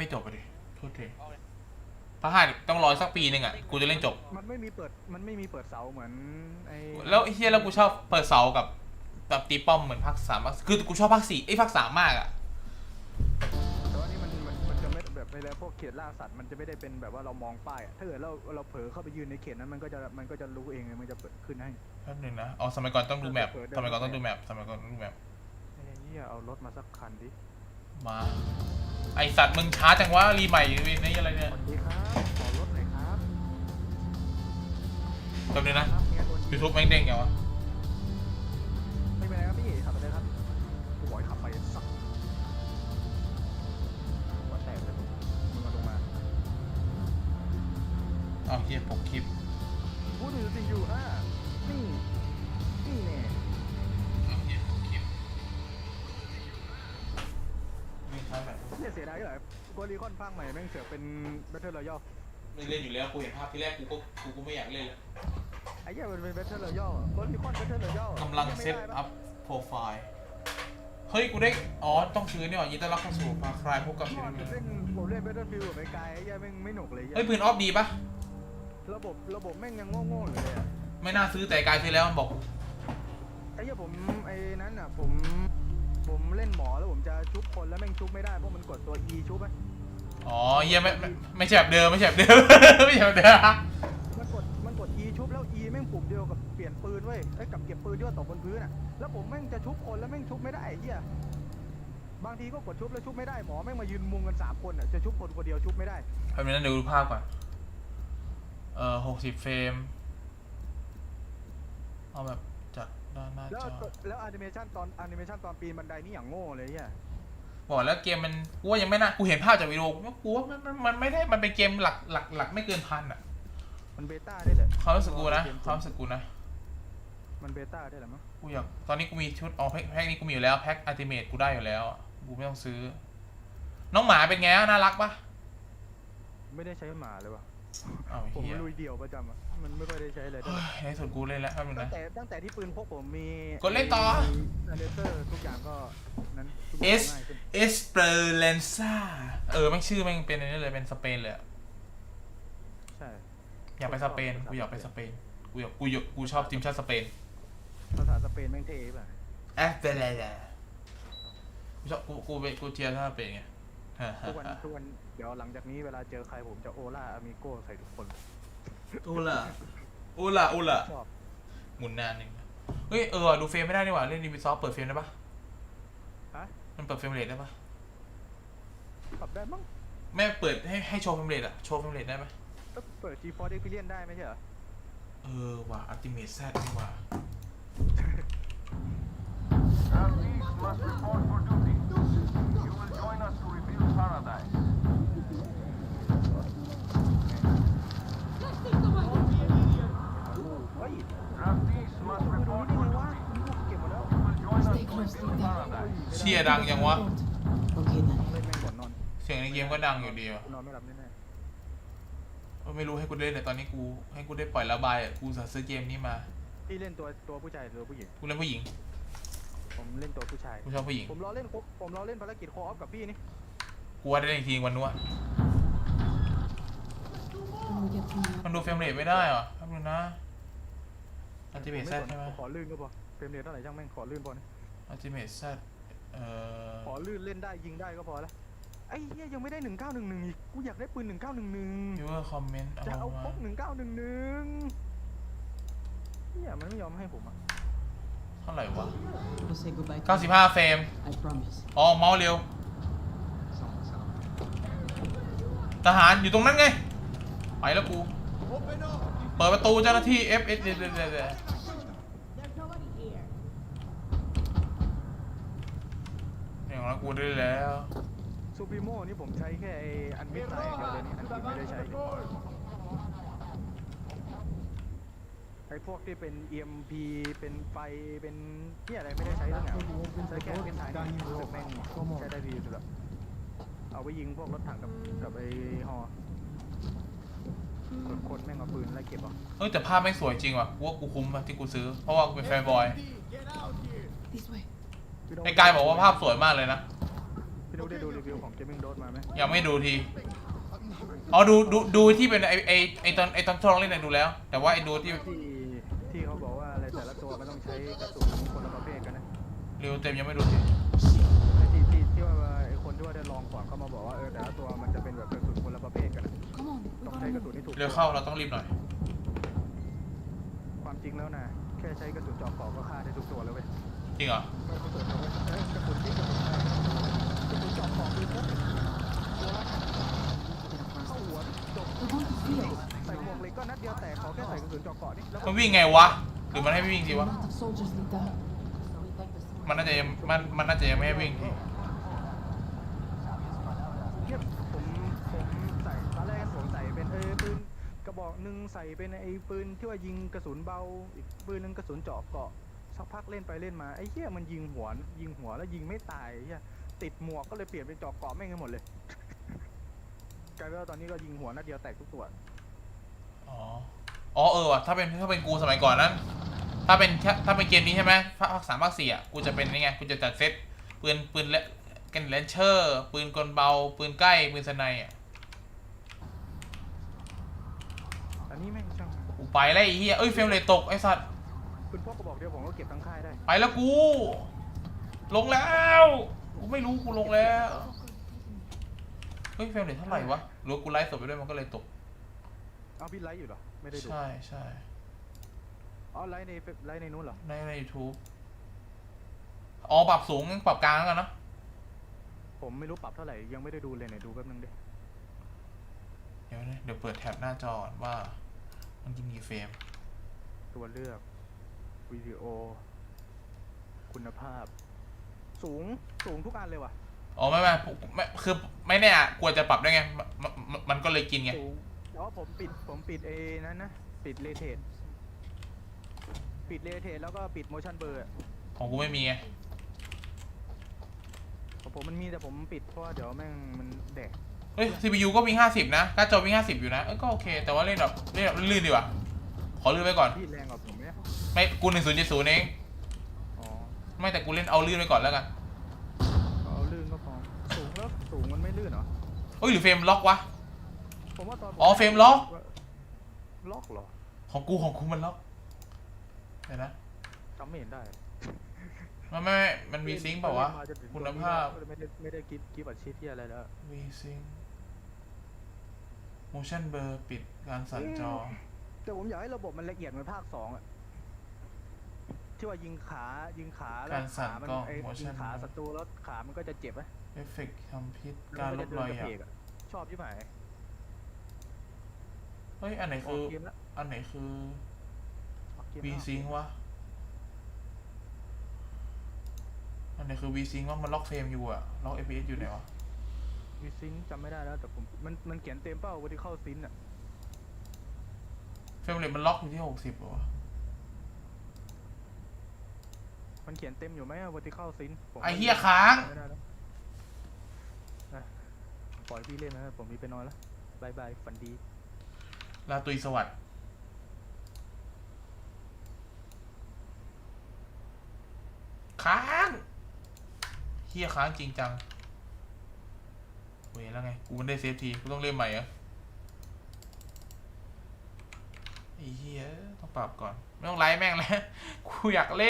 ไม่จบไปดิโทษทีภาคห้าต้องรอสักปีหนึ่งอะกูจะเล่นจบ มันไม่มีเปิด มันไม่มีเปิดเสาเหมือนไอ้แล้วไอ้เฮียแล้วกูชอบเปิดเสากับแบบตีป้อมเหมือนภาคสามมากคือกูชอบภาคสี่ไอ้ยภาคสามมากอะ แต่ว่านี่มันมันมันจะไม่แบบเวลาพวกเขตล่าสัตว์มันจะไม่ได้เป็นแบบว่าเรามองป้ายอะถ้าเกิดเราเราเผลอเข้าไปยืนในเขตนั้นมันก็จะมันก็จะรู้เองเลยมันจะเปิดขึ้นให้ แป๊บนึงนะอ๋อสมัยก่อนต้องดูแมปสมัยก่อนต้องดูแมปสมัยก่อนต้องดูแมปไอ้เหี้ยเอารถมาสักคันดิ มา ไอสัตว์มึงช้าจังวะรีใหม่รีนี่อะไรเนี่ยสวัสดีครับขอรถหน่อยครับแป๊บนึงนะครับเนี่ยโดนยิงยูทูบแม่งเด้งไงวะ เนี่ยเสียดายที่ไหนโกลีคอนภาคใหม่แม่งเสือกเป็นแบทเทิลรอยัลไม่เล่นอยู่แล้วกูเห็นภาพที่แรกกูก็กูก็ไม่อยากเล่นแล้วไอ้เหี้ยมันเป็นแบทเทิลรอยัลโกลีคอนแบทเทิลรอยัลกำลังเซตอัพโปรไฟล์เฮ้ยกูได้อ๋อต้องซื้อเนี่ยว่ะยินดีต้อนรับเข้าสู่ฟาคลายพบกับก่อนผมเล่นผมเล่นแบทเทิลฟิลด์ไปไกลไอ้เหี้ยแม่งไม่หนุกเลยเฮ้ยปืนออฟดีปะระบบระบบแม่งยังโง่ๆอยู่เลยอะไม่น่าซื้อแต่กายซื้อแล้วมันบอกไอ้เหี้ยผมไอ้นั้นอะผม ผมเล่นหมอแล้วผมจะชุบคนแล้วแม่งชุบไม่ได้เพราะมันกดตัว E ชุบไหมอ๋อเฮียไม่ไม่ไม่ใช่แบบเดิมไม่ใช่แบบเดิม ไม่ใช่แบบเดิมมันกดมันกด E ชุบแล้ว E แม่งปุ่มเดียวกับเปลี่ยนปืนเว้ยไอ้ยกับเก็บปืนที่ว่าตกบนพื้นอะแล้วผมแม่งจะชุบคนแล้วแม่งชุบไม่ได้ไอ้เหี้ยบางทีก็กดชุบแล้วชุบไม่ได้หมอแม่งมายืนมุงกันสามคนอะจะชุบคนคนเดียวชุบไม่ได้ แป๊บนึงนะเดี๋ยวดูภาพก่อนเอ่อหกสิบเฟรมเอาแบบจาก ด้านหน้าแล้วจอแล้วแอนิเมชันตอนแอนิเมชันตอนปีนบันไดนี่อย่างโง่เลยเนี่ยบอกแล้วเกมมันกูว่ายังไม่น่ากูเห็นภาพจากวิดีโอกูว่ากูว่ามันมันมันไม่ได้มันเป็นเกมหลักหลักหลักไม่เกินพันอะมันเบต้าได้เลยความรู้สึกกูนะความรู้สึกกูนะมันเบต้าได้เหรอมั้งกูอยากตอนนี้กูมีชุดอ๋อแพ็คแพ็คนี้กูมีอยู่แล้วแพ็คอัลติเมทกูได้อยู่แล้วอะกูไม่ต้องซื้อ น้องหมาเป็นไงอะน่ารักปะไม่ได้ใช้หมาเลยว่ะ อ้าวผมเฮียลุยเดี่ยวประจำอะ มันไม่ค่อยได้ใช้เลยเฮ้ยในสุดกูเล่นแล้วแป๊บนึงตั้นะ งแต่ตั้งแต่ที่ปืนพกผมมีกดเล่นต่อ เลเซอร์ทุกอย่างก็นั้นทุกอเอย่างสง่ายขึ้นเอสเปอร์เลนซ่าเออแม่งชื่อแม่งเป็นอันนี้เลยเป็นสเปนเลยอะใช่ อยากไปสเปนกูอยากไปสเปนกูอยากกูอยากกูชอบทีมชาติสเปนภาษาสเปนแม่งเท่ป่ะแอฟเฟเลเลกูชอบกูกูเป็นกูเชียร์ชาติสเปนไงทุกวันทุกวันเดี๋ยวหลังจากนี้เวลาเจอใครผมจะโอล่าอามิโก้ใส่ทุกคนอูล่ะอูล่ะอูล่ะชอบหมุนนานนึงเฮ้ยเออดูเฟรมไม่ได้นี่หว่าเล่นดีวิซอฟเปิดเฟรมได้ปะฮะมันเปิดเฟรมเรทได้ปะปรับได้มั้งแม่เปิดให้ให้โชว์เฟรมเรทอะโชว์เฟรมเรทได้ไหมก็เปิด GeForce Experience ได้ไม่ใช่เหรอเออว่ะอัลติเมทแซดนี่ว่ะ Draftees must report for duty. You will join us to rebuild paradise. เฮ้ย Draftees must ดู report นี่ for ไงวะ duty. นี่เก็บหมดแล้ว You will join us Stay to close to rebuild them. paradise. เชียดังยังวะ Okay then. เล่นแม่งก่อนนอนเสียงในเกมก็ดังอยู่ดีว่ะนอนไม่หลับแน่เออไม่รู้ให้กูเล่นเลยตอนนี้กู ให้กูได้ปล่อยระบายอะกูสั่ซื้อเกมนี้มาๆพี่เล่นตัวตัวผู้ชายหรือตัวผู้หญิง กูเล่นผู้หญิง ผมเล่นตัวผู้ชาย กูชอบผู้หญิง ผมรอเล่นโคผมรอเล่นภารกิจโคออฟกับพี่นี่ กูว่าได้เล่นอีกทีวันนู้นอะ When we get to New มันดูเฟรมเรทไม่ได้เหรอแป๊บนึงนะอัลติเมทผแซดสนใช่ไหมขอลื่นก็พอเฟรมเรทเท่าไหร่ช่างแม่งขอลื่นพอนะ อัลติเมทแซดเอ่อขอลื่นเล่นได้ยิงได้ก็พอละไอ้เหี้ยยังไม่ได้หนึ่งเก้าหนึ่งหนึ่งอีกกูอยากได้ปืนหนึ่งเก้าหนึ่งหนึ่งยูเวอร์คอมเมนต์เอาจะเอามาพกหนึ่งเก้าหนึ่งหนึ่งเนี่ยมันไม่ยอมให้ผมอะเท่าไหร่วะ We'll say goodbye. to 95 เฟรม I promise. อ๋อเมาส์เร็ว ทหารอยู่ตรงนั้นไง ไปแล้วกู เปิดประตูเจ้าหน้าที่ F S เดี๋ยวเดี๋ยวเดี๋ยว เดี๋ยวอย่างนั้นกูได้แล้ว ซูปิโม่นี่ผมใช้แค่ไอ้อันมิดไซด์อย่างเดียวเลยนี่อันอื่นไม่ได้ใช้ไอ้พวกที่เป็น EMP เป็นไฟ เป็นที่อะไรไม่ได้ใช้ทั้งนั้นใช้แค่เป็นไซด์นี่รู้สึกแม่งใช้ได้ดีสุดละเอาไว้ยิงพวกรถถังกับกับไอ้ฮอคนคนแม่งเอาปืนไล่เก็บอะเออแต่ภาพไม่งสวยจริงว่ะกูว่ากูคุ้มอะที่กูซื้อ เพราะว่ากูเป็นแฟนบอย This way. พี่โน้ตไอ้กายบอกว่าภาพสวยมากเลยนะ พี่โน้ตได้ดูรีวิวของ Gaming Dot มาไหมยังไม่ดูที อ๋อ ดู ดู ดูที่เป็นไอไอไอตอนไอตอนทดลองเล่นน่ะดูแล้ว แต่ว่าไอดูที่ที่ที่เขาบอกว่าอะไรแต่ละตัวมันต้องใช้กระสุนคนละประเภทกันนะรีวิวเต็มยังไม่ดูทีไอ้ที่ที่ที่ว่าไอ้คนที่ว่าได้ลองก่อนเขามาบอกว่าเออแต่ละตัวมันจะเป็นแบบกระสุนคนละประเภทกันนะ Come on, we ต้อง gotta ใช้กระสุน move. ที่ถูกเร็วเข้าเราต้องรีบหน่อย ความจริงแล้วนะแค่ใช้กระสุนเจอกเกาะก็ฆ่าได้ทุกตัวแล้วเว้ย จริงเหรอไม่ต้องสนเลยเว้ยเอ้ยกระสุนที่กระสุนอะไรกระสุนเจอกเกาะคือปุ๊บตัวละเข้าหัวจบ We're going to field. ใส่หมวกเหล็กก็นัดเดียวแตกขอแค่ใส่กระสุนเจอกเกาะนี่แล้วก็มันวิ่งไงวะหรือมันให้วิ่งทีวะ มันน่าจะยังมันมันน่าจะยังไม่ให้วิ่งทีเนี่ยผมผมใส่ตอนแรกผมใส่เป็นเออปืนกระบอกหนึ่งใส่เป็นไอ้ปืนที่ว่ายิงกระสุนเบาอีกปืนหนึงกระสุนเจาะเกาะ สักพักเล่นไปเล่นมาไอ้เหี้ยมันยิงหัวยิงหัวแล้วยิงไม่ตายไอ้เหี้ยติดหมวกก็เลยเปลี่ยนเป็นเจาะเกาะแม่งกันหมดเลยกลายเป็นว่าตอนนี้ก็ยิงหัวนัดเดียวแตกทุกตัวอ๋ออ๋อเออว่ะถ้าเป็นถ้าเป็นกูสมัยก่อนนั้นถ้าเป็นถ้าถ้าเป็นเกมนี้ใช่ไหมภาคสามภาคสี่อะกูจะเป็นนี่ไงกูจะจัดเซตปืนปืนเลกันเลนเชอร์ ปืนกลเบา ปืนใกล้ ปืนสไนอะอันนี้แม่งช่างกูไปแล้วไอ้เหี้ยเอ้ยเฟรมเลยตกไอ้สัตว์ ปืนพกกระบอกเดียวผมก็เก็บทั้งค่ายได้ไปแล้วกู ลงแล้วกูไม่รู้กูลงแล้วเฮ้ยเฟรมเรทเท่าไหร่วะหรือว่ากูไลฟ์สดไปด้วยมันก็เลยตกเอาพี่ไลฟ์อยู่เหรอไม่ได้ดูใช่ใช่อ๋อไลฟ์ในเฟซไลฟ์ในนู้นเหรอในในยูทูบอ๋อปรับสูงปรับกลางแล้วกันเนอะผมไม่รู้ปรับเท่าไหร่ยังไม่ได้ดูเลยไหนดูแป๊บนึงดิเดี๋ยวนะเดี๋ยวเปิดแท็บหน้าจอก่อนว่ามันกินกี่เฟรมตัวเลือก วิดีโอ คุณภาพ สูงสูงทุกอันเลยว่ะ อ๋อไม่ไม่ผมไม่คือไม่แน่อะกลัวจะปรับได้ไงมันมันมันก็เลยกินไง สูงแต่ว่าผมปิดผมปิดเอนั้นนะ ปิดเลเท e ปิดเลเท e แล้วก็ปิด motion blur อะของกูไม่มีไงของผมมันมีแต่ผมปิดเพราะว่าเดี๋ยวแม่งมันแดก เฮ้ย CPU ก็วิ่งห้าสิบนะการ์ดจอวิ่งห้าสิบอยู่นะ เอ้ยก็โอเค แต่ว่าเล่นแบบเล่นแบบลื่นๆดีกว่าขอลื่นไปก่อน พี่แรงกว่าผมเนี่ย ไม่กูหนึ่งศูนย์เจ็ดศูนย์เองอ๋อไม่แต่กูเล่นเอาลื่นไปก่อนแล้วกันเอาลื่นก็พอสูงแล้วสูงมันไม่ลื่นเหรอเฮ้ยหรือเฟรมล็อกวะ ผมว่าตอนผมอ๋อเฟรมล็อก ล็อกเหรอของกูของกูมันล็อกเดี๋ยวนะจำไม่เห็นได้มันไม่ไม่มันมีซิงค์เปล่าวะ มจนถึงคุณตัวนี้ภาพแล้วไม่ได้ไม่ได้กิฟกิฟอัดชีทที่อะไรแล้ววีซิง motion blur ปิดการสั่นจอ แต่ผมอยากให้ระบบมันละเอียดเหมือนภาคสองอะ ที่ว่ายิงขายิงขาแล้กาวรสั่นขามักล้องไอ้ motion ยิงขา blur ศัตรูแล้วขามันก็จะเจ็บอะเอฟเฟกต์ทำพิษแล้วการมันลจะบเดิรอยนหกระยัเพบกอะชอบที่ไหนเฮ้ย อันไหนอคืออกเกมแล้วอันไหนคือออกเกม V แล้ว sync วะ อันไหนคือ V sync ว่ามันล็อกเฟรมอยู่อะล็อก FPS อยู่ไหนวะวีซิงจำไม่ได้แล้วแต่ผมมันมันเขียนเต็มเป้าวันที่เข้าซินอะเฟรมเรทมันล็อกอยู่ที่หกสิบเหรอวะ มันเขียนเต็มอยู่ไหมวันที่เข้าซินผมไอ้เหี้ยค้างจำไม่ได้แล้วนะปล่อยพี่เล่นนะผมมีไปนอนแล้วบายบาย ฝันดี ลาตุยสวัสดิ์ค้างเฮียค้างจริงจังเว้ยแล้วไง กูมันได้เซฟที กูต้องเล่นใหม่เหรอไอ้เฮียต้องปรับก่อน ไม่ต้องไลฟ์แม่งแล้ว กูอยากเล่น